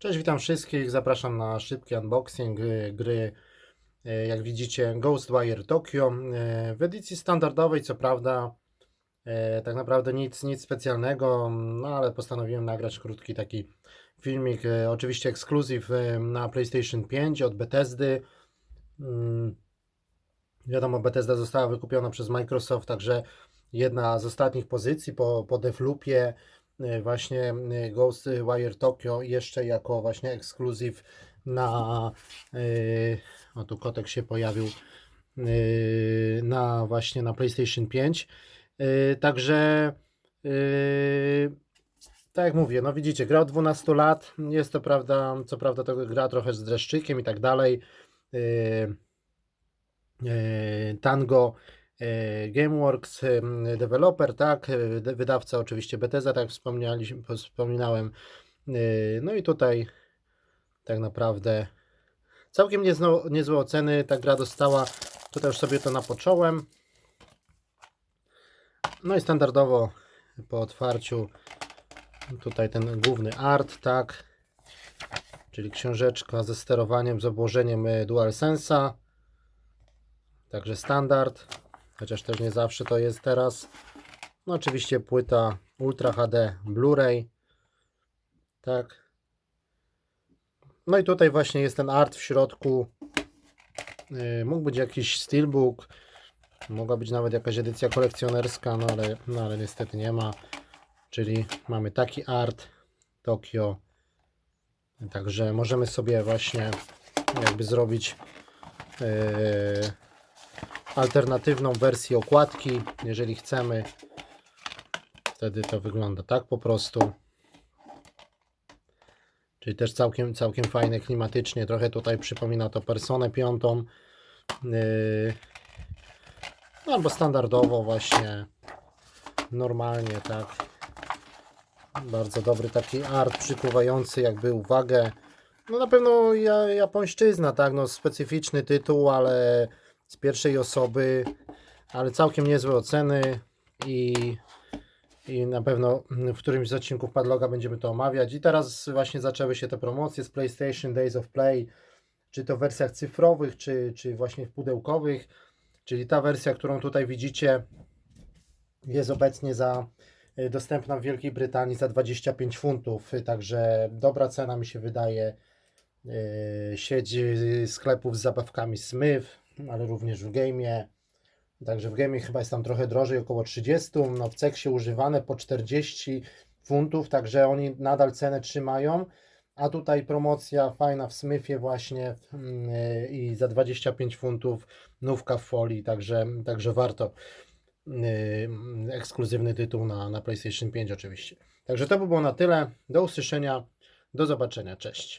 Cześć, witam wszystkich. Zapraszam na szybki unboxing y, gry, y, jak widzicie, Ghostwire Tokyo. Y, W edycji standardowej, co prawda, tak naprawdę nic, nic specjalnego, no ale postanowiłem nagrać krótki taki filmik. Oczywiście ekskluzyw na PlayStation 5 od Bethesdy. Mm, Wiadomo, Bethesda została wykupiona przez Microsoft, także jedna z ostatnich pozycji po, po Deathloopie y, właśnie y, Ghostwire Tokyo jeszcze jako właśnie ekskluzyw na y, o tu kotek się pojawił y, na właśnie na PlayStation 5 Y, także y, tak jak mówię, no widzicie, gra od 12 lat, jest to prawda, co prawda to gra trochę z dreszczykiem i tak dalej, Y, y, Tango y, Gameworks, y, deweloper, tak, y, wydawca oczywiście Bethesda, tak wspominałem, Y, no i tutaj tak naprawdę całkiem niezno, niezłe oceny. Ta gra dostała, tutaj już sobie to napocząłem, no i standardowo po otwarciu tutaj ten główny art, tak, czyli książeczka ze sterowaniem, z obłożeniem y, DualSense'a, także standard, chociaż też nie zawsze to jest teraz. No oczywiście płyta Ultra HD Blu-ray, tak. No i tutaj właśnie jest ten art w środku. Yy, mógł być jakiś steelbook, mogła być nawet jakaś edycja kolekcjonerska, no ale, no ale niestety nie ma. Czyli mamy taki art Tokio. Także możemy sobie właśnie jakby zrobić yy, alternatywną wersję okładki, jeżeli chcemy. Wtedy to wygląda tak po prostu. Czyli też całkiem, całkiem fajne klimatycznie. Trochę tutaj przypomina to Personę piątą. Yy, no albo standardowo właśnie. Normalnie tak. Bardzo dobry taki art przykuwający jakby uwagę. No na pewno ja, japońszczyzna, tak, no specyficzny tytuł, ale z pierwszej osoby, ale całkiem niezłe oceny i, i na pewno w którymś z odcinków Padloga będziemy to omawiać. I teraz właśnie zaczęły się te promocje z PlayStation Days of Play, czy to w wersjach cyfrowych, czy, czy właśnie w pudełkowych, czyli ta wersja, którą tutaj widzicie jest obecnie za y, dostępna w Wielkiej Brytanii za 25 funtów, y, także dobra cena mi się wydaje. Yy, sieć y, sklepów z zabawkami Smith, ale również w Game'ie. Także w Game'ie chyba jest tam trochę drożej, około 30. No w Ceksie używane po 40 funtów, także oni nadal cenę trzymają. A tutaj promocja fajna w Smithie właśnie yy, i za 25 funtów nówka w folii, także, także warto. Yy, ekskluzywny tytuł na, na PlayStation 5 oczywiście. Także to by było na tyle. Do usłyszenia, do zobaczenia, cześć.